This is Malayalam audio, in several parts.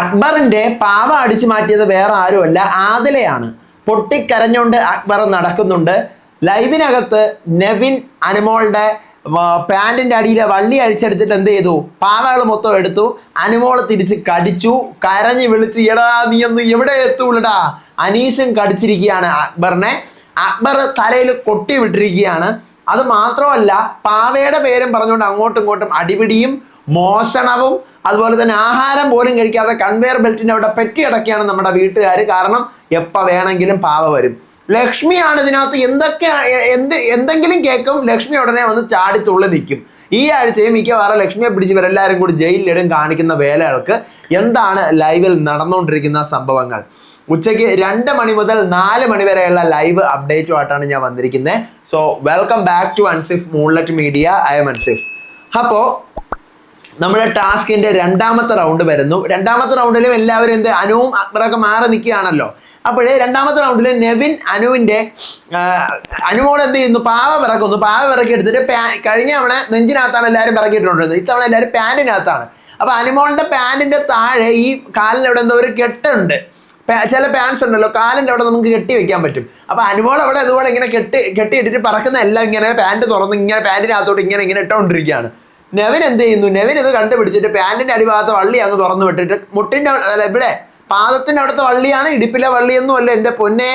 അക്ബറിന്റെ പാവ അടിച്ചു മാറ്റിയത് വേറെ ആരുമല്ല ആദിലയാണ്. പൊട്ടിക്കരഞ്ഞുകൊണ്ട് അക്ബർ നടക്കുന്നുണ്ട്. ലൈവിനകത്ത് നെവിൻ അനുമോളുടെ പാൻറിന്റെ അടിയിലെ വള്ളി അഴിച്ചെടുത്തിട്ട് എന്ത് ചെയ്തു? പാവകൾ മൊത്തം എടുത്തു. അനുമോൾ തിരിച്ച് കടിച്ചു. കരഞ്ഞു വിളിച്ച് എടാ നീ ഒന്ന് എവിടെ എത്തൂടാ അനീഷൻ കടിച്ചിരിക്കുകയാണ് അക്ബറിനെ. അക്ബർ തലയിൽ കൊട്ടി വിട്ടിരിക്കുകയാണ്. അത് മാത്രമല്ല പാവയുടെ പേരും പറഞ്ഞുകൊണ്ട് അങ്ങോട്ടും ഇങ്ങോട്ടും അടിപിടിയും മോഷണവും അതുപോലെ തന്നെ ആഹാരം പോലും കഴിക്കാതെ കൺവെയർ ബെൽറ്റിന്റെ അവിടെ പെറ്റി കിടക്കുകയാണ് നമ്മുടെ വീട്ടുകാർ കാരണം എപ്പോൾ വേണമെങ്കിലും പാവ വരും. ലക്ഷ്മിയാണ് ഇതിനകത്ത് എന്തൊക്കെ എന്ത് എന്തെങ്കിലും കേൾക്കും ലക്ഷ്മി ഉടനെ വന്ന് ചാടി തുള്ളി നിൽക്കും. ഈ ആഴ്ചയും മിക്കവാറും ലക്ഷ്മിയെ പിടിച്ച് ഇവരെല്ലാവരും കൂടി ജയിലിലിടും കാണിക്കുന്ന വേലകൾക്ക് എന്താണ് ലൈവിൽ നടന്നുകൊണ്ടിരിക്കുന്ന സംഭവങ്ങൾ. ഉച്ചയ്ക്ക് രണ്ട് മണി മുതൽ നാല് മണി വരെയുള്ള ലൈവ് അപ്ഡേറ്റുമായിട്ടാണ് ഞാൻ വന്നിരിക്കുന്നത്. So welcome back to Ansif moonlight media I M Ansif അപ്പോൾ നമ്മുടെ ടാസ്കിന്റെ രണ്ടാമത്തെ റൗണ്ട് വരുന്നു. രണ്ടാമത്തെ റൗണ്ടിലും എല്ലാവരും എന്ത്? അനുവും അക്ബറൊക്കെ മാറി നിൽക്കുകയാണല്ലോ. അപ്പോഴേ രണ്ടാമത്തെ റൗണ്ടിൽ നെവിൻ അനുവിന്റെ ആ, അനുമോട് എന്ത് ചെയ്യുന്നു? പാവ പിറക്കുന്നു പാവ പിറക്കി എടുത്തിട്ട് പാ- കഴിഞ്ഞ തവണ നെഞ്ചിനകത്താണ് എല്ലാവരും പിറക്കിയിട്ടുണ്ടത് ഇത്തവണ എല്ലാവരും പാന്റിനകത്താണ് അപ്പൊ അനുമോളിന്റെ പാന്റിന്റെ താഴെ ഈ കാലിന് അവിടെ എന്തോ ഒരു കെട്ടുണ്ട്. ചില പാൻസ് ഉണ്ടല്ലോ കാലിന്റെ അവിടെ നമുക്ക് കെട്ടി വെക്കാൻ പറ്റും. അപ്പൊ അനുമോൾ അവിടെ അതുപോലെ ഇങ്ങനെ കെട്ടി കെട്ടിയിട്ടിട്ട് പറക്കുന്ന എല്ലാം ഇങ്ങനെ പാന്റ് തുറന്ന് ഇങ്ങനെ പാന്റിനകത്തോട്ട് ഇങ്ങനെ ഇങ്ങനെ ഇട്ടുകൊണ്ടിരിക്കുകയാണ് നെവിൻ എന്ത് ചെയ്യുന്നു? നെവൻ ഇത് കണ്ടുപിടിച്ചിട്ട് പാന്റിന്റെ അടിഭാഗത്ത് വള്ളി അങ്ങ് തുറന്നു വിട്ടിട്ട് മുട്ടിന്റെ അല്ല ഇവിടെ പാദത്തിന്റെ അവിടുത്തെ വള്ളിയാണ് ഇടുപ്പിലെ വള്ളിയൊന്നും അല്ല. എന്റെ പൊന്നെ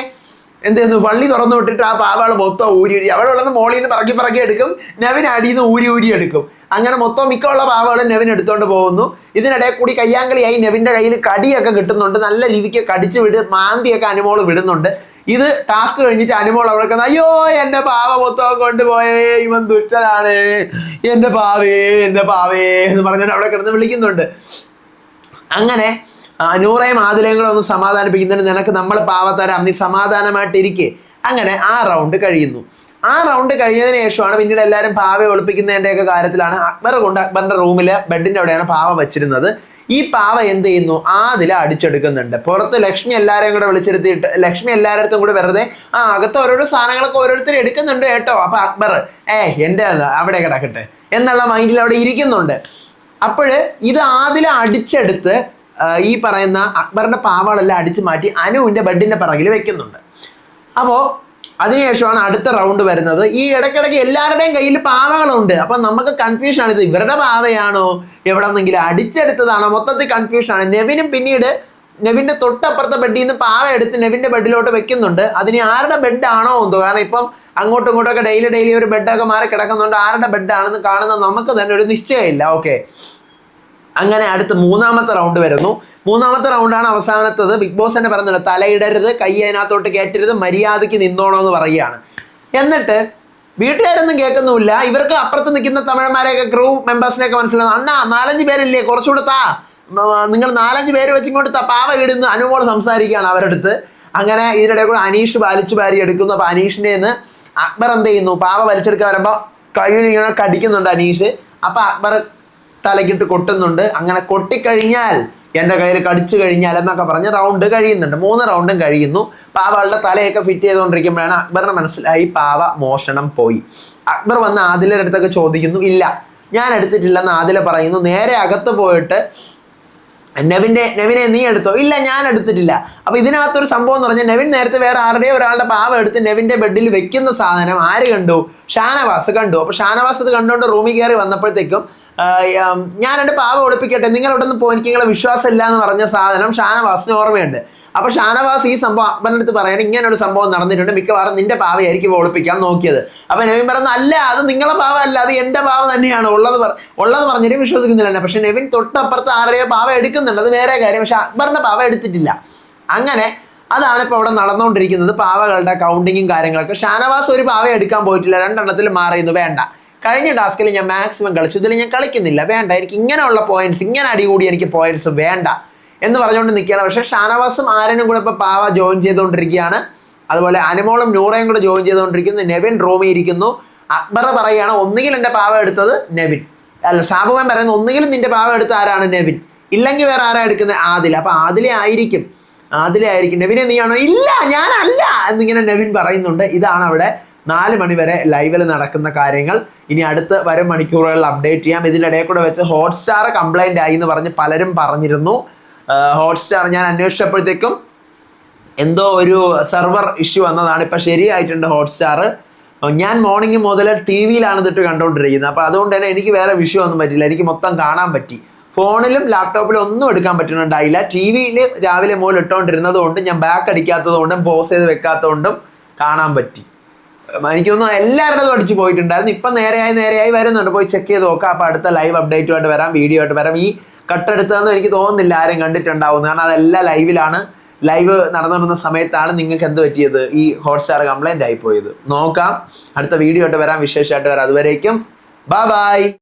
എന്ത് ചെയ്യുന്നു? വള്ളി തുറന്നു വിട്ടിട്ട് ആ പാവാൾ മൊത്തം ഊരി ഊരി. അവിടെ ഉള്ളത് മോളിൽ നിന്ന് പറക്കി പറക്കി എടുക്കും. നെവിൻ അടിയിൽ നിന്ന് ഊരി ഊരി എടുക്കും. അങ്ങനെ മൊത്തം മിക്കുള്ള പാവകളും നെവിൻ എടുത്തുകൊണ്ട് പോകുന്നു. ഇതിനിടെ കൂടി കയ്യാങ്കളിയായി നെവിന്റെ കയ്യിൽ കടിയൊക്കെ കിട്ടുന്നുണ്ട്. നല്ല രീതിക്ക് കടിച്ചു വിട് മാന്തിയൊക്കെ അനുമോൾ വിടുന്നുണ്ട്. ഇത് ടാസ്ക് കഴിഞ്ഞിട്ട് അനുമോൾ അവിടെ അയ്യോ എന്റെ പാവ മൊത്തം കൊണ്ടുപോയേ ഇവൻ ദുഷ്ടനാണ് എന്റെ പാവേ എന്റെ പാവേ എന്ന് പറഞ്ഞിട്ട് അവിടെ കിടന്ന് വിളിക്കുന്നുണ്ട്. അങ്ങനെ നൂറേയും ആദിലയും കൂടെ ഒന്ന് സമാധാനിപ്പിക്കുന്നതിന് നിനക്ക് നമ്മൾ പാവത്തരാം നീ സമാധാനമായിട്ടിരിക്കെ. അങ്ങനെ ആ റൗണ്ട് കഴിയുന്നു. ആ റൗണ്ട് കഴിഞ്ഞതിന് ശേഷമാണ് പിന്നീട് എല്ലാവരും പാവ ഒളിപ്പിക്കുന്നതിന്റെയൊക്കെ കാര്യത്തിലാണ് അക്ബർ കൊണ്ട് അക്ബറിന്റെ റൂമിൽ ബെഡിന്റെ അവിടെയാണ് പാവ വെച്ചിരുന്നത്. ഈ പാവ എന്ത് ചെയ്യുന്നു? ആദില അടിച്ചെടുക്കുന്നുണ്ട്. പുറത്ത് ലക്ഷ്മി എല്ലാവരെയും കൂടെ വിളിച്ചെടുത്തിട്ട് ലക്ഷ്മി എല്ലാവരുടെ കൂടെ വെറുതെ ആ അകത്ത് ഓരോരോ സാധനങ്ങളൊക്കെ ഓരോരുത്തർ എടുക്കുന്നുണ്ട് കേട്ടോ. അപ്പൊ അക്ബർ ഏ എന്റെ അവിടെ കിടക്കട്ടെ എന്നുള്ള മൈൻഡിൽ അവിടെ ഇരിക്കുന്നുണ്ട്. അപ്പോൾ ഇത് ആദില അടിച്ചെടുത്ത് ഈ പറയുന്ന അക്ബറിന്റെ പാവാളെല്ലാം അടിച്ചു മാറ്റി അനുവിന്റെ ബെഡിന്റെ പിറകിൽ വെക്കുന്നുണ്ട്. അപ്പോൾ അതിനുശേഷമാണ് അടുത്ത റൗണ്ട് വരുന്നത്. ഈ ഇടയ്ക്കിടയ്ക്ക് എല്ലാവരുടെയും കയ്യിൽ പാവകളുണ്ട്. അപ്പൊ നമുക്ക് കൺഫ്യൂഷൻ ആണ്. ഇത് ഇവരുടെ പാവയാണോ? എവിടെ നിന്നെങ്കിലും അടിച്ചെടുത്തതാണോ? മൊത്തത്തിൽ കൺഫ്യൂഷൻ ആണ്. നെവിനും പിന്നീട് നെവിന്റെ തൊട്ടപ്പുറത്തെ ബെഡിൽ നിന്ന് പാവ എടുത്ത് നെവിന്റെ ബെഡിലോട്ട് വെക്കുന്നുണ്ട്. അതിന് ആരുടെ ബെഡാണോ എന്തോ കാരണം ഇപ്പം അങ്ങോട്ടും ഇങ്ങോട്ടൊക്കെ ഡെയിലി ഡെയിലി ഒരു ബെഡൊക്കെ മാറി കിടക്കുന്നുണ്ട്. ആരുടെ ബെഡാണെന്ന് കാണുന്ന നമുക്ക് തന്നെ ഒരു നിശ്ചയമില്ല. ഓക്കെ അങ്ങനെ അടുത്ത് മൂന്നാമത്തെ റൗണ്ട് വരുന്നു. മൂന്നാമത്തെ റൗണ്ടാണ് അവസാനത്തത്. ബിഗ് ബോസ് തന്നെ പറഞ്ഞത് തലയിടരുത് കൈ അതിനകത്തോട്ട് കയറ്റരുത് മര്യാദയ്ക്ക് നിന്നോണോ എന്ന് പറയുകയാണ്. എന്നിട്ട് വീട്ടുകാരൊന്നും കേൾക്കുന്നുമില്ല. ഇവർക്ക് അപ്പുറത്ത് നിൽക്കുന്ന തമിഴന്മാരെയൊക്കെ ക്രൂ മെമ്പേഴ്സിനെയൊക്കെ മനസ്സിലാവും അണ്ണാ നാലഞ്ച് പേരില്ലേ? കുറച്ചുകൂടെ താ. നിങ്ങൾ നാലഞ്ച് പേര് വെച്ചിങ്ങോട്ട് താ പാവ ഇടുന്ന്. അനുമോൾ സംസാരിക്കുകയാണ് അവരടുത്ത് അങ്ങനെ ഇതിനിടെ കൂടെ അനീഷ് വലിച്ചു വാരി എടുക്കുന്നു. അപ്പൊ അനീഷിന്റെ നിന്ന് അക്ബർ എന്ത് ചെയ്യുന്നു? പാവ വലിച്ചെടുക്കാൻ വരുമ്പോ കയ്യിൽ ഇങ്ങനെ കടിക്കുന്നുണ്ട് അനീഷ്. അപ്പൊ അക്ബർ തലക്കിട്ട് കൊട്ടുന്നുണ്ട്. അങ്ങനെ കൊട്ടിക്കഴിഞ്ഞാൽ എന്റെ കയ്യിൽ കടിച്ചു കഴിഞ്ഞാൽ എന്നൊക്കെ പറഞ്ഞ് റൗണ്ട് കഴിയുന്നുണ്ട്. മൂന്ന് റൗണ്ടും കഴിയുന്നു. പാവളുടെ തലയൊക്കെ ഫിറ്റ് ചെയ്തുകൊണ്ടിരിക്കുമ്പോഴാണ് അക്ബറിന് മനസ്സിലായി പാവ മോഷണം പോയി. അക്ബർ വന്ന് ആദിലയുടെ ചോദിക്കുന്നു ഇല്ല ഞാൻ എടുത്തിട്ടില്ലെന്ന് ആദില പറയുന്നു. നേരെ അകത്ത് പോയിട്ട് നെവിന്റെ നെവിനെ നീ എടുത്തോ? ഇല്ല ഞാൻ എടുത്തിട്ടില്ല. അപ്പൊ ഇതിനകത്തൊരു സംഭവം എന്ന് പറഞ്ഞാൽ നെവിൻ നേരത്തെ വേറെ ആരുടെയോ ഒരാളുടെ പാവ എടുത്ത് നെവിന്റെ ബെഡിൽ വെക്കുന്ന സാധനം ആര് കണ്ടു? ഷാനവാസ് കണ്ടു. അപ്പൊ ഷാനവാസ് അത് കണ്ടുകൊണ്ട് റൂമിൽ കയറി വന്നപ്പോഴത്തേക്കും ഞാൻ എന്റെ പാവ ഒളിപ്പിക്കട്ടെ നിങ്ങൾ പോയി നിങ്ങളെ വിശ്വാസം ഇല്ല എന്ന് പറഞ്ഞ സാധനം ഷാനവാസിന് ഓർമ്മയുണ്ട്. അപ്പൊ ഷാനവാസ് ഈ സംഭവം അക്ബറിനടുത്ത് പറയണം. ഇങ്ങനെ ഒരു സംഭവം നടന്നിട്ടുണ്ട്. മിക്കവാറും നിന്റെ പാവയായിരിക്കും ഒളിപ്പിക്കാൻ നോക്കിയത്. അപ്പൊ നെവിൻ പറയുന്ന അല്ല അത് നിങ്ങളെ പാവ അല്ല അത് എന്റെ പാവ തന്നെയാണ്. ഉള്ളത് ഉള്ളത് പറഞ്ഞിട്ട് വിശ്വസിക്കുന്നില്ല തന്നെ പക്ഷെ നെവിൻ തൊട്ടപ്പുറത്ത് ആരുടെയോ പാവ എടുക്കുന്നുണ്ട്. അത് വേറെ കാര്യം. പക്ഷെ അക്ബറിന്റെ പാവ എടുത്തിട്ടില്ല. അങ്ങനെ അതാണ് ഇപ്പോൾ അവിടെ നടന്നുകൊണ്ടിരിക്കുന്നത് പാവകളുടെ കൗണ്ടിങ്ങും കാര്യങ്ങളൊക്കെ. ഷാനവാസ് ഒരു പാവ എടുക്കാൻ പോയിട്ടില്ല. രണ്ടെണ്ണത്തിൽ മാറിയുന്നു വേണ്ട. കഴിഞ്ഞ ടാസ്കിൽ ഞാൻ മാക്സിമം കളിച്ചു. ഇതിൽ ഞാൻ കളിക്കുന്നില്ല. വേണ്ട. എനിക്ക് ഇങ്ങനെയുള്ള പോയിന്റ്സ് ഇങ്ങനെ അടികൂടി എനിക്ക് പോയിന്റ്സ് വേണ്ട. എന്ന് പറഞ്ഞുകൊണ്ട് നിൽക്കുകയാണ്. പക്ഷേ ഷാനവാസും ആരനും കൂടെ ഇപ്പോൾ പാവ ജോയിൻ ചെയ്തുകൊണ്ടിരിക്കുകയാണ്. അതുപോലെ അനുമോളും നൂറയും കൂടെ ജോയിൻ ചെയ്തുകൊണ്ടിരിക്കുന്നു. നെവിൻ റോമി ഇരിക്കുന്നു. അക്ബർ പറയുകയാണ് ഒന്നുകിൽ എന്റെ പാവ എടുത്തത് നെവിൻ. അല്ല സാബുമാൻ പറയുന്നത് ഒന്നുകിലും നിന്റെ പാവ എടുത്ത ആരാണ് നെവിൻ? ഇല്ലെങ്കിൽ വേറെ ആരാ എടുക്കുന്നത്? ആദില. അപ്പൊ ആദിലെ ആയിരിക്കും. ആദിലെ ആയിരിക്കും. നെവിനെ നീയാണോ ഇല്ല ഞാനല്ല എന്നിങ്ങനെ നെവിൻ പറയുന്നുണ്ട്. ഇതാണ് അവിടെ നാല് മണി വരെ ലൈവിൽ നടക്കുന്ന കാര്യങ്ങൾ. ഇനി അടുത്ത വരും മണിക്കൂറുകളിൽ അപ്ഡേറ്റ് ചെയ്യാം. ഇതിനിടയിൽ കൂടെ വെച്ച് ഹോട്ട്സ്റ്റാർ കംപ്ലൈന്റ് ആയി എന്ന് പറഞ്ഞ് പലരും പറഞ്ഞിരുന്നു. ഹോട്ട്സ്റ്റാർ ഞാൻ അന്വേഷിച്ചപ്പോഴത്തേക്കും എന്തോ ഒരു സെർവർ ഇഷ്യൂ വന്നതാണ്. ഇപ്പം ശരിയായിട്ടുണ്ട് ഹോട്ട്സ്റ്റാർ ഞാൻ മോർണിംഗ് മുതൽ ടി വിയിലാണ് ഇതിട്ട് കണ്ടുകൊണ്ടിരിക്കുന്നത് അപ്പോൾ അതുകൊണ്ട് തന്നെ എനിക്ക് വേറെ വിഷയം ഒന്നും പറ്റില്ല എനിക്ക് മൊത്തം കാണാൻ പറ്റി. ഫോണിലും ലാപ്ടോപ്പിലും ഒന്നും എടുക്കാൻ പറ്റുന്നുണ്ടായില്ല. ടി വിയിൽ രാവിലെ മുതൽ ഇട്ടുകൊണ്ടിരുന്നത് കൊണ്ട് ഞാൻ ബാക്ക് അടിക്കാത്തത് കൊണ്ടും പോസ് ചെയ്ത് വെക്കാത്തത് കാണാൻ പറ്റി. എനിക്കൊന്നും എല്ലാവരുടെതും അടിച്ച് പോയിട്ടുണ്ടായിരുന്നു. ഇപ്പം നേരെയായി നേരെയായി വരുന്നുണ്ട്. പോയി ചെക്ക് ചെയ്ത് നോക്കാം. അപ്പോൾ അടുത്ത ലൈവ് അപ്ഡേറ്റുമായിട്ട് വരാം വീഡിയോ ആയിട്ട് വരാം. ഈ കട്ടെടുത്തതെന്ന് എനിക്ക് തോന്നുന്നില്ല ആരും കണ്ടിട്ടുണ്ടാവും കാരണം അതെല്ലാം ലൈവിലാണ്. ലൈവ് നടന്നുകൊണ്ടിരുന്ന സമയത്താണ് നിങ്ങൾക്ക് എന്ത് പറ്റിയത്? ഈ ഹോട്ട്സ്റ്റാർ കംപ്ലൈന്റ് ആയിപ്പോയത് പോയത്. നോക്കാം. അടുത്ത വീഡിയോ ആയിട്ട് വരാം. വിശേഷമായിട്ട് വരാം. അതുവരേക്കും. Bye bye